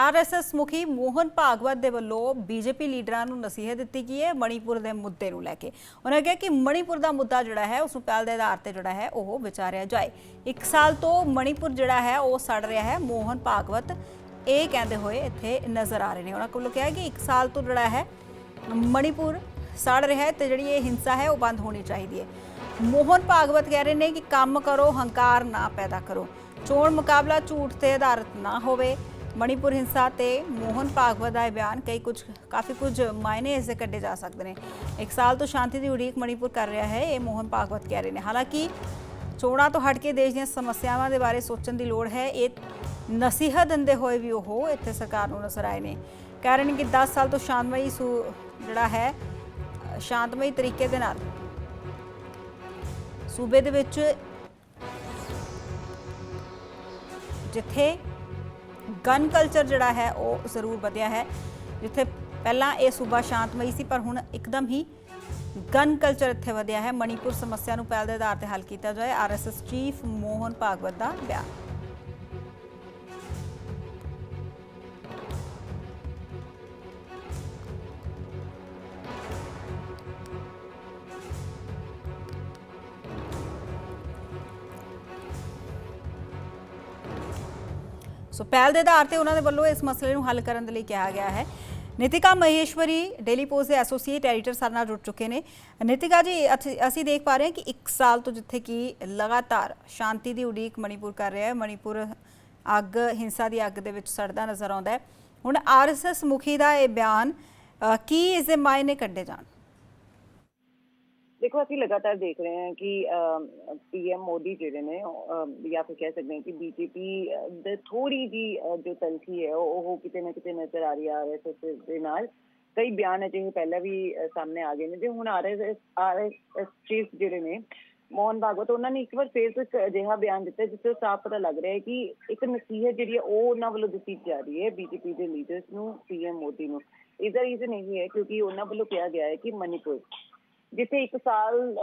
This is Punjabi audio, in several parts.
ਆਰਐਸਐਸ ਮੁਖੀ ਮੋਹਨ ਭਾਗਵਤ ਦੇ ਵੱਲੋਂ ਬੀਜੇਪੀ ਲੀਡਰਾਂ ਨੂੰ ਨਸੀਹਤ ਦਿੱਤੀ ਗਈ ਹੈ ਮਣੀਪੁਰ ਦੇ ਮੁੱਦੇ ਨੂੰ ਲੈ ਕੇ। ਉਹਨਾਂ ਕਿਹਾ ਕਿ ਮਣੀਪੁਰ ਦਾ ਮੁੱਦਾ ਜਿਹੜਾ ਹੈ, ਉਸ ਨੂੰ ਪਹਿਲ ਦੇ ਆਧਾਰ ਤੇ ਜਿਹੜਾ ਹੈ, ਉਹ ਵਿਚਾਰਿਆ ਜਾਏ। ਇੱਕ ਸਾਲ ਤੋਂ ਮਣੀਪੁਰ ਜਿਹੜਾ ਹੈ, ਉਹ ਸੜ ਰਿਹਾ ਹੈ। ਮੋਹਨ ਭਾਗਵਤ ਇਹ ਕਹਿੰਦੇ ਹੋਏ ਇੱਥੇ ਨਜ਼ਰ ਆ ਰਹੇ ਨੇ। ਉਹਨਾਂ ਕੋਲੋਂ ਕਿਹਾ ਕਿ ਇੱਕ ਸਾਲ ਤੋਂ ਜਿਹੜਾ ਹੈ, ਮਣੀਪੁਰ ਸੜ ਰਿਹਾ ਹੈ ਤੇ ਜਿਹੜੀ ਇਹ ਹਿੰਸਾ ਹੈ, ਉਹ ਬੰਦ ਹੋਣੀ ਚਾਹੀਦੀ ਹੈ। ਮੋਹਨ ਭਾਗਵਤ ਕਹਿ ਰਹੇ ਨੇ ਕਿ ਕੰਮ ਕਰੋ, ਹੰਕਾਰ ਨਾ ਪੈਦਾ ਕਰੋ। ਚੋਣ ਮੁਕਾਬਲਾ ਝੂਠ ਤੇ ਆਧਾਰਿਤ ਨਾ ਹੋਵੇ। ਮਣੀਪੁਰ ਹਿੰਸਾ ਤੇ ਮੋਹਨ ਭਾਗਵਤ ਦਾ ਇਹ ਬਿਆਨ ਕਈ ਕੁਝ, ਕਾਫੀ ਕੁਝ ਮਾਇਨੇ ਇਸੇ ਕੱਢੇ ਜਾ ਸਕਦੇ ਨੇ। ਇੱਕ ਸਾਲ ਤੋਂ ਸ਼ਾਂਤੀ ਦੀ ਉਡੀਕ ਮਣੀਪੁਰ ਕਰ ਰਿਹਾ ਹੈ, ਇਹ ਮੋਹਨ ਭਾਗਵਤ ਕਹਿ ਰਹੇ ਨੇ। ਹਾਲਾਂਕਿ ਚੋਣਾਂ ਤੋਂ ਹਟ ਕੇ ਦੇਸ਼ ਦੀਆਂ ਸਮੱਸਿਆਵਾਂ ਦੇ ਬਾਰੇ ਸੋਚਣ ਦੀ ਲੋੜ ਹੈ, ਇਹ ਨਸੀਹਤ ਦਿੰਦੇ ਹੋਏ ਵੀ ਉਹ ਇੱਥੇ ਸਰਕਾਰ ਨੂੰ ਨਜ਼ਰ ਆਏ ਨੇ। ਕਹਿ ਰਹੇ ਨੇ ਕਿ 10 ਸਾਲ ਤੋਂ ਸ਼ਾਂਤਮਈ ਸੂ ਜਿਹੜਾ ਹੈ, ਸ਼ਾਂਤਮਈ ਤਰੀਕੇ ਦੇ ਨਾਲ ਸੂਬੇ ਦੇ ਵਿੱਚ ਜਿੱਥੇ ਗਨ ਕਲਚਰ ਜਿਹੜਾ ਹੈ, ਉਹ ਜ਼ਰੂਰ ਵਧਿਆ ਹੈ। ਜਿੱਥੇ ਪਹਿਲਾਂ ਇਹ ਸੂਬਾ ਸ਼ਾਂਤਮਈ ਸੀ, ਪਰ ਹੁਣ ਇੱਕਦਮ ਹੀ ਗਨ ਕਲਚਰ ਇੱਥੇ ਵਧਿਆ ਹੈ। ਮਣੀਪੁਰ ਸਮੱਸਿਆ ਨੂੰ ਪਹਿਲ ਦੇ ਆਧਾਰ ਤੇ ਹੱਲ ਕੀਤਾ ਜਾਏ। ਆਰਐਸਐਸ ਚੀਫ ਮੋਹਨ ਭਾਗਵਤ ਦਾ ਬਿਆਨ। ਸੋ ਪਹਿਲ ਦੇ ਆਧਾਰ ਤੇ ਉਹਨਾਂ ਦੇ ਵੱਲੋਂ ਇਸ ਮਸਲੇ ਨੂੰ ਹੱਲ ਕਰਨ ਦੇ ਲਈ ਕਿਹਾ ਗਿਆ ਹੈ। ਨਿਤਿਕਾ ਮਹੇਸ਼ਵਰੀ ਡੇਲੀ ਪੋਸਟ ਦੇ ਐਸੋਸੀਏਟ ਐਡੀਟਰ ਸਾਡੇ ਨਾਲ ਜੁੜ ਚੁੱਕੇ ਨੇ। ਨਿਤਿਕਾ ਜੀ ਅਸੀਂ- ਅਸੀਂ ਦੇਖ ਪਾ ਰਹੇ ਹਾਂ ਕਿ 1 ਸਾਲ ਤੋਂ ਜਿੱਥੇ ਕਿ ਲਗਾਤਾਰ ਸ਼ਾਂਤੀ ਦੀ ਉਡੀਕ ਮਣੀਪੁਰ ਕਰ ਰਿਹਾ ਹੈ। ਮਣੀਪੁਰ ਅੱਗ, ਹਿੰਸਾ ਦੀ ਅੱਗ ਦੇ ਵਿੱਚ ਸੜਦਾ ਨਜ਼ਰ ਆਉਂਦਾ ਹੈ। ਹੁਣ ਆਰਐਸਐਸ ਮੁਖੀ ਦਾ ਇਹ ਬਿਆਨ ਕੀ ਇਸ ਦੇ ਮਾਇਨੇ ਕੱਢੇ ਜਾਣ? ਦੇਖੋ, ਅਸੀਂ ਲਗਾਤਾਰ ਦੇਖ ਰਹੇ ਹਾਂ ਕਿ ਪੀਐਮ ਮੋਦੀ ਜਿਹੜੇ ਨੇ ਜਾਂ ਫਿਰ ਕਹਿ ਸਕਦੇ ਹਾਂ ਕਿ ਬੀਜੇਪੀ ਦੇ ਥੋੜੀ ਜੀ ਜੋ ਤਲਖੀ ਹੈ, ਉਹ ਕਿਤੇ ਨਾ ਕਿਤੇ ਨਜ਼ਰ ਆ ਰਹੀ ਹੈ ਆਰਐਸਐਸ ਦੇ ਨਾਲ। ਕਈ ਬਿਆਨ ਅਜਿਹੇ ਪਹਿਲਾਂ ਵੀ ਸਾਹਮਣੇ ਆ ਗਏ ਨੇ ਜੇ ਹੁਣ ਆਰਐਸਐਸ ਆਰਐਸਐਸ ਚੀਫ ਜਿਹੜੇ ਨੇ, ਮੋਹਨ ਭਾਗਵਤ, ਉਹਨਾਂ ਨੇ ਇੱਕ ਵਾਰ ਫੇਰ ਤੋਂ ਇੱਕ ਅਜਿਹਾ ਬਿਆਨ ਦਿੱਤਾ, ਜਿਸ ਤੋਂ ਸਾਫ਼ ਪਤਾ ਲੱਗ ਰਿਹਾ ਹੈ ਕਿ ਇੱਕ ਨਸੀਹਤ ਜਿਹੜੀ ਹੈ, ਉਹ ਉਹਨਾਂ ਵੱਲੋਂ ਦਿੱਤੀ ਜਾ ਰਹੀ ਹੈ ਬੀਜੇਪੀ ਦੇ ਲੀਡਰਸ ਨੂੰ ਪੀਐਮ ਮੋਦੀ ਨੂੰ। ਇਸ ਰੀਜ਼ਨ ਇਹ ਹੈ, ਕਿਉਂਕਿ ਉਹਨਾਂ ਵੱਲੋਂ ਕਿਹਾ ਗਿਆ ਹੈ ਕਿ ਮਨੀਪੁਰ ਜਿੱਥੇ ਇੱਕ ਸਾਲ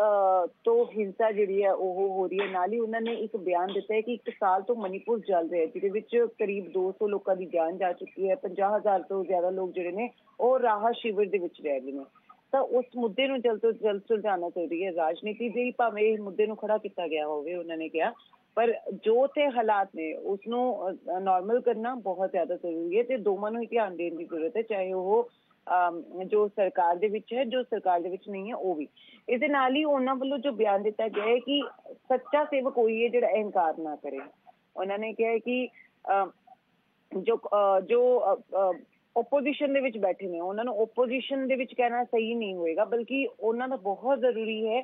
ਤੋਂ ਹਿੰਸਾ ਜਿਹੜੀ ਹੈ ਉਹ ਹੋ ਰਹੀ ਹੈ, ਨਾਲ ਹੀ ਉਹਨਾਂ ਨੇ ਇੱਕ ਬਿਆਨ ਦਿੱਤਾ ਹੈ ਕਿ ਇੱਕ ਸਾਲ ਤੋਂ ਮਨੀਪੁਰ ਜਲ ਰਿਹਾ ਹੈ, ਜਿਹਦੇ ਵਿੱਚ ਕਰੀਬ 200 ਲੋਕਾਂ ਦੀ ਜਾਨ ਜਾ ਚੁੱਕੀ ਹੈ 50000 ਤੋਂ ਜ਼ਿਆਦਾ ਲੋਕ ਜਿਹੜੇ ਨੇ ਉਹ ਰਾਹਤ ਸ਼ਿਵਰ ਦੇ ਵਿੱਚ ਰਹਿ ਰਹੇ ਨੇ। ਤਾਂ ਉਸ ਮੁੱਦੇ ਨੂੰ ਜਲਦ ਤੋਂ ਜਲਦ ਸੁਲਝਾਉਣਾ ਚਾਹੀਦੀ ਹੈ। ਰਾਜਨੀਤੀ ਦੇ ਭਾਵੇਂ ਇਹ ਮੁੱਦੇ ਨੂੰ ਖੜਾ ਕੀਤਾ ਗਿਆ ਹੋਵੇ, ਉਹਨਾਂ ਨੇ ਕਿਹਾ, ਪਰ ਜੋ ਤੇ ਹਾਲਾਤ ਨੇ ਉਸ ਨੂੰ ਨਾਰਮਲ ਕਰਨਾ ਬਹੁਤ ਜ਼ਿਆਦਾ ਜ਼ਰੂਰੀ ਹੈ ਤੇ ਦੋਵਾਂ ਨੂੰ ਹੀ ਧਿਆਨ ਦੇਣ ਦੀ ਜ਼ਰੂਰਤ ਹੈ, ਚਾਹੇ ਉਹ ਜੋ ਸਰਕਾਰ ਦੇ ਵਿੱਚ ਹੈ, ਜੋ ਸਰਕਾਰ ਦੇ ਵਿੱਚ ਨਹੀਂ ਹੈ, ਉਹ ਵੀ। ਇਸ ਦੇ ਨਾਲ ਹੀ ਉਹਨਾਂ ਵੱਲੋਂ ਜੋ ਬਿਆਨ ਦਿੱਤਾ ਗਿਆ ਹੈ ਕਿ ਸੱਚਾ ਸੇਵਕ ਉਹੀ ਹੈ ਜਿਹੜਾ ਅਹੰਕਾਰ ਨਾ ਕਰੇ। ਉਹਨਾਂ ਨੇ ਕਿਹਾ ਕਿ ਜੋ ਜੋ ਓਪੋਜੀਸ਼ਨ ਦੇ ਵਿੱਚ ਬੈਠੇ ਨੇ, ਉਹਨਾਂ ਨੂੰ ਓਪੋਜੀਸ਼ਨ ਦੇ ਵਿੱਚ ਕਹਿਣਾ ਸਹੀ ਨਹੀਂ ਹੋਏਗਾ, ਬਲਕਿ ਉਹਨਾਂ ਦਾ ਬਹੁਤ ਜ਼ਰੂਰੀ ਹੈ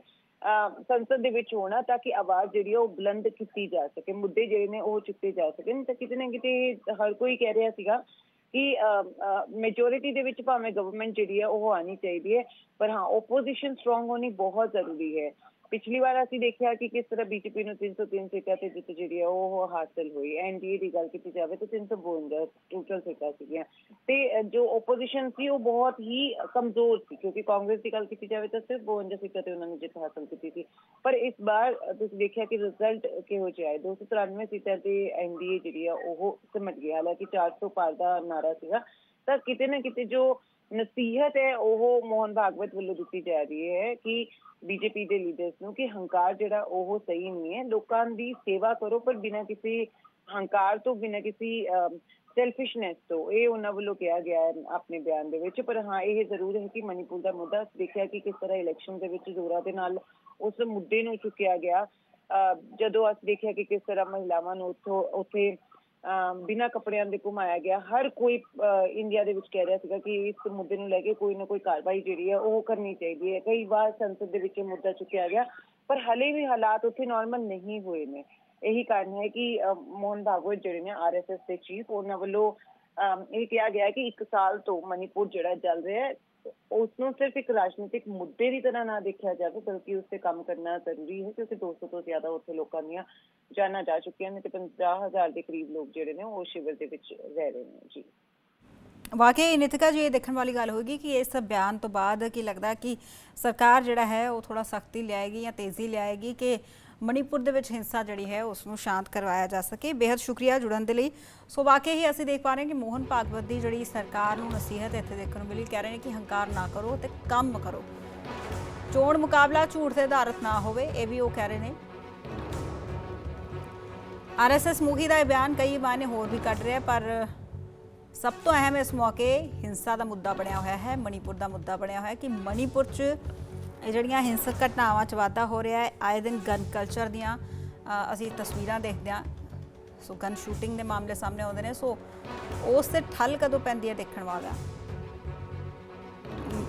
ਸੰਸਦ ਦੇ ਵਿੱਚ ਹੋਣਾ ਤਾਂ ਕਿ ਆਵਾਜ਼ ਜਿਹੜੀ ਹੈ ਉਹ ਬੁਲੰਦ ਕੀਤੀ ਜਾ ਸਕੇ, ਮੁੱਦੇ ਜਿਹੜੇ ਨੇ ਉਹ ਚੁੱਕੇ ਜਾ ਸਕਣ। ਤਾਂ ਕਿਤੇ ਨਾ ਕਿਤੇ ਹਰ ਕੋਈ ਕਹਿ ਰਿਹਾ ਸੀਗਾ ਕਿ ਮੈਜੋਰਿਟੀ ਦੇ ਵਿੱਚ ਭਾਵੇਂ ਗਵਰਨਮੈਂਟ ਜਿਹੜੀ ਹੈ ਉਹ ਆਣੀ ਚਾਹੀਦੀ ਹੈ, ਪਰ ਹਾਂ ਓਪੋਜੀਸ਼ਨ ਸਟਰੋਂਗ ਹੋਣੀ ਬਹੁਤ ਜ਼ਰੂਰੀ ਹੈ। ਪਿਛਲੀ ਵਾਰ ਅਸੀਂ ਦੇਖਿਆ ਕਿ ਕਿਸ ਤਰ੍ਹਾਂ ਬੀਜੇਪੀ ਨੂੰ 303 ਸੀਟਾਂ ਤੇ ਜਿੱਤ ਜਿਹੜੀ ਹੈ ਉਹ ਹਾਸਲ ਹੋਈ। ਐਨਡੀਏ ਦੀ ਗੱਲ ਕੀਤੀ ਜਾਵੇ ਤਾਂ 352 ਟੋਟਲ ਸੀਟਾਂ ਸੀਗੀਆਂ। ਤੇ ਜੋ ਓਪੋਜੀਸ਼ਨ ਸੀ, ਉਹ ਬਹੁਤ ਹੀ ਕਮਜ਼ੋਰ ਸੀ, ਕਿਉਂਕਿ ਕਾਂਗਰਸ ਦੀ ਗੱਲ ਕੀਤੀ ਜਾਵੇ ਤਾਂ ਸਿਰਫ 52 ਸੀਟਾਂ ਤੇ ਉਹਨਾਂ ਨੇ ਜਿੱਤ ਹਾਸਲ ਕੀਤੀ ਸੀ। ਪਰ ਇਸ ਵਾਰ ਤੁਸੀਂ ਦੇਖਿਆ ਕਿ ਰਿਜ਼ਲਟ ਕਿਹੋ ਜਿਹਾ ਹੈ? 293 ਸੀਟਾਂ ਤੇ ਐਨਡੀਏ ਜਿਹੜੀ ਆ, ਉਹ ਸਿਮਟ ਗਿਆ ਹਾਲਾਂਕਿ 400 ਪਾਰ ਦਾ ਨਾਰਾ ਸੀਗਾ। ਤਾਂ ਕਿਤੇ ਨਾ ਕਿਤੇ ਜੋ ਨਸੀਹਤ ਹੈ, ਉਹ ਮੋਹਨ ਭਾਗਵਤ ਵੱਲੋਂ ਦਿੱਤੀ ਜਾ ਰਹੀ ਹੈ ਕਿ ਬੀਜੇਪੀ ਦੇ ਲੀਡਰਸ ਨੂੰ ਕਿ ਹੰਕਾਰ ਜਿਹੜਾ ਉਹ ਸਹੀ ਨਹੀਂ ਹੈ। ਲੋਕਾਂ ਦੀ ਸੇਵਾ ਕਰੋ, ਪਰ ਬਿਨਾਂ ਕਿਸੇ ਹੰਕਾਰ ਤੋਂ, ਬਿਨਾਂ ਕਿਸੇ ਸੈਲਫਿਸ਼ਨੈਸ ਤੋਂ, ਇਹ ਉਹਨਾਂ ਵੱਲੋਂ ਕਿਹਾ ਗਿਆ ਹੈ ਆਪਣੇ ਬਿਆਨ ਦੇ ਵਿੱਚ। ਪਰ ਹਾਂ, ਇਹ ਜ਼ਰੂਰ ਹੈ ਕਿ ਮਨੀਪੁਰ ਦਾ ਮੁੱਦਾ ਦੇਖਿਆ ਕਿ ਕਿਸ ਤਰ੍ਹਾਂ ਇਲੈਕਸ਼ਨ ਦੇ ਵਿੱਚ ਜ਼ੋਰਾਂ ਦੇ ਨਾਲ ਉਸ ਮੁੱਦੇ ਨੂੰ ਚੁੱਕਿਆ ਗਿਆ। ਜਦੋਂ ਅਸੀਂ ਦੇਖਿਆ ਕਿ ਕਿਸ ਤਰ੍ਹਾਂ ਮਹਿਲਾਵਾਂ ਨੂੰ ਉੱਥੋਂ, ਉੱਥੇ ਬਿਨਾਂ ਕੱਪੜਿਆਂ ਦੇ ਘੁਮਾਇਆ ਗਿਆ। ਹਰ ਕੋਈ ਇੰਡੀਆ ਦੇ ਵਿੱਚ ਕਹਿ ਰਿਹਾ ਸੀਗਾ ਕਿ ਇਸ ਮੁੱਦੇ ਨੂੰ ਲੈ ਕੇ ਕੋਈ ਨਾ ਕੋਈ ਕਾਰਵਾਈ ਜਿਹੜੀ ਹੈ ਉਹ ਕਰਨੀ ਚਾਹੀਦੀ ਹੈ। ਕਈ ਵਾਰ ਸੰਸਦ ਦੇ ਵਿੱਚ ਇਹ ਮੁੱਦਾ ਚੁੱਕਿਆ ਗਿਆ, ਪਰ ਹਲੇ ਵੀ ਹਾਲਾਤ ਉੱਥੇ ਨਾਰਮਲ ਨਹੀਂ ਹੋਏ ਨੇ। ਇਹੀ ਕਾਰਨ ਹੈ ਕਿ ਮੋਹਨ ਭਾਗਵਤ ਜਿਹੜੇ ਨੇ ਆਰਐਸਐਸ ਦੇ ਚੀਫ ਉਹਨਾਂ ਵੱਲੋਂ ਇਹ ਕਿਹਾ ਗਿਆ ਕਿ ਇੱਕ ਸਾਲ ਤੋਂ ਮਨੀਪੁਰ ਜਿਹੜਾ ਚੱਲ ਰਿਹਾ ਹੈ ਉਸ ਨੂੰ ਸਿਰਫ ਇੱਕ ਰਾਜਨੀਤਿਕ ਮੁੱਦੇ ਦੀ ਤਰ੍ਹਾਂ ਨਾ ਦੇਖਿਆ ਜਾਵੇ, ਬਲਕਿ ਉਸ ਤੇ ਕੰਮ ਕਰਨਾ ਜ਼ਰੂਰੀ ਹੈ, ਕਿਉਂਕਿ 200 ਤੋਂ ਜ਼ਿਆਦਾ ਉੱਥੇ ਲੋਕਾਂ ਦੀਆਂ ਜਾਨਾਂ ਜਾ ਚੁੱਕੀਆਂ ਨੇ ਤੇ 50000 ਦੇ ਕਰੀਬ ਲੋਕ ਜਿਹੜੇ ਨੇ, ਉਹ ਸ਼ਿਵਰ ਦੇ ਵਿੱਚ ਰਹਿ ਰਹੇ ਨੇ, ਜੀ। ਵਾਕਈ ਨਿਤਿਕਾ ਜੀ, ਇਹ ਦੇਖਣ ਵਾਲੀ ਗੱਲ ਹੋਗੀ ਕਿ ਇਸ ਬਿਆਨ ਤੋਂ ਬਾਅਦ ਕੀ ਲੱਗਦਾ ਕਿ ਸਰਕਾਰ ਜਿਹੜਾ ਹੈ, ਉਹ ਥੋੜਾ ਸਖਤੀ ਲਿਆਏਗੀ ਜਾਂ ਤੇਜ਼ੀ ਲਿਆਏਗੀ ਕਿ ਮਣੀਪੁਰ ਦੇ ਵਿੱਚ ਹਿੰਸਾ ਜਿਹੜੀ ਹੈ ਉਸ ਨੂੰ ਸ਼ਾਂਤ ਕਰਵਾਇਆ ਜਾ ਸਕੇ। ਬੇहद ਸ਼ੁਕਰੀਆ ਜੁੜਨ ਦੇ ਲਈ। ਸੋ ਵਾਕਈ ਹੀ ਅਸੀਂ ਦੇਖ ਪਾ ਰਹੇ ਹਾਂ ਕਿ ਮੋਹਨ ਭਾਗਵਤ ਦੀ ਜਿਹੜੀ ਸਰਕਾਰ ਨੂੰ ਨਸੀਹਤ ਇੱਥੇ ਦੇਖਣ ਨੂੰ ਮਿਲੀ, ਕਹਿ ਰਹੇ ਨੇ ਕਿ ਹੰਕਾਰ ਨਾ ਕਰੋ ਤੇ ਕੰਮ ਕਰੋ। ਚੋਣ ਮੁਕਾਬਲਾ ਝੂਠ ਤੇ ਆਧਾਰਿਤ ਨਾ ਹੋਵੇ, ਇਹ ਵੀ ਉਹ ਕਹਿ ਰਹੇ ਨੇ। ਆਰਐਸਐਸ ਮੁਖੀ ਦਾ ਇਹ ਬਿਆਨ ਕਈ ਮਾਇਨੇ ਹੋਰ ਵੀ ਕੱਢ ਰਿਹਾ, ਪਰ ਸਭ ਤੋਂ ਅਹਿਮ ਇਸ ਮੌਕੇ ਹਿੰਸਾ ਦਾ ਮੁੱਦਾ ਬਣਿਆ ਹੋਇਆ ਹੈ ਮਣੀਪੁਰ ਦਾ ਮੁੱਦਾ ਬਣਿਆ ਹੋਇਆ ਹੈ ਕਿ ਮਣੀਪੁਰ 'ਚ ਇਹ ਜਿਹੜੀਆਂ ਹਿੰਸਕ ਘਟਨਾਵਾਂ 'ਚ ਵਾਧਾ ਹੋ ਰਿਹਾ ਹੈ, ਆਏ ਦਿਨ ਗਨ ਕਲਚਰ ਦੀਆਂ ਅਸੀਂ ਤਸਵੀਰਾਂ ਦੇਖਦੇ ਹਾਂ। ਸੋ ਗਨ ਸ਼ੂਟਿੰਗ ਦੇ ਮਾਮਲੇ ਸਾਹਮਣੇ ਆਉਂਦੇ ਨੇ। ਸੋ ਉਸ ਤੇ ਠੱਲ ਕਦੋਂ ਪੈਂਦੀ ਹੈ ਦੇਖਣ ਵਾਲਾ?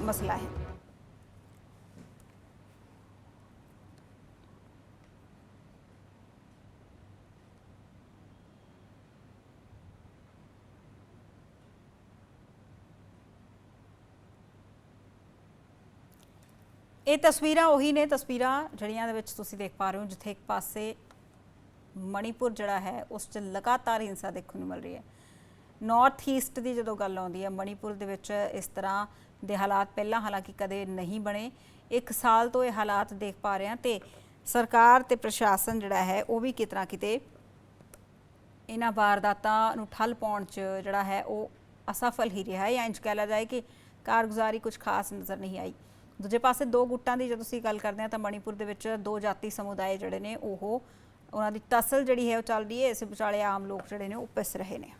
ਮਸਲਾ ਹੈ। ਇਹ ਤਸਵੀਰਾਂ ਉਹੀ ਨੇ, ਤਸਵੀਰਾਂ ਜਿਹੜੀਆਂ ਦੇ ਵਿੱਚ ਤੁਸੀਂ ਦੇਖ ਪਾ ਰਹੇ ਹੋ, ਜਿੱਥੇ ਇੱਕ ਪਾਸੇ ਮਣੀਪੁਰ ਜਿਹੜਾ ਹੈ, ਉਸ 'ਚ ਲਗਾਤਾਰ ਹਿੰਸਾ ਦੇਖਣ ਨੂੰ ਮਿਲ ਰਹੀ ਹੈ। ਨਾਰਥ ਈਸਟ ਦੀ ਜਦੋਂ ਗੱਲ ਆਉਂਦੀ ਹੈ, ਮਣੀਪੁਰ ਦੇ ਵਿੱਚ ਇਸ ਤਰ੍ਹਾਂ ਦੇ ਹਾਲਾਤ ਪਹਿਲਾਂ ਹਾਲਾਂਕਿ ਕਦੇ ਨਹੀਂ ਬਣੇ। ਇੱਕ ਸਾਲ ਤੋਂ ਇਹ ਹਾਲਾਤ ਦੇਖ ਪਾ ਰਹੇ ਹਾਂ ਤੇ ਸਰਕਾਰ ਤੇ ਪ੍ਰਸ਼ਾਸਨ ਜਿਹੜਾ ਹੈ, ਉਹ ਵੀ ਕਿਤਨਾ ਕਿਤੇ ਇਹਨਾਂ ਵਾਰਦਾਤਾਂ ਨੂੰ ਠੱਲ ਪਾਉਣ 'ਚ ਜਿਹੜਾ ਹੈ, ਉਹ ਅਸਫਲ ਹੀ ਰਿਹਾ ਹੈ। ਜਾਂ ਇੰਜ ਕਹਿ ਲਿਆ ਜਾਏ ਕਿ ਕਾਰਗੁਜ਼ਾਰੀ ਕੁਝ ਖਾਸ ਨਜ਼ਰ ਨਹੀਂ ਆਈ। ਦੂਜੇ ਪਾਸੇ ਦੋ ਗੁੱਟਾਂ ਦੀ ਜਦੋਂ ਅਸੀਂ ਗੱਲ ਕਰਦੇ ਹਾਂ ਤਾਂ ਮਣੀਪੁਰ ਦੇ ਵਿੱਚ ਦੋ ਜਾਤੀ ਸਮੁਦਾਇ ਜਿਹੜੇ ਨੇ, ਉਹ ਉਹਨਾਂ ਦੀ ਤਸਲ ਜਿਹੜੀ ਹੈ ਉਹ ਚੱਲ ਰਹੀ ਹੈ, ਇਸ ਵਿਚਾਲੇ ਆਮ ਲੋਕ ਜਿਹੜੇ ਨੇ ਉਹ ਪਿਸ ਰਹੇ ਨੇ।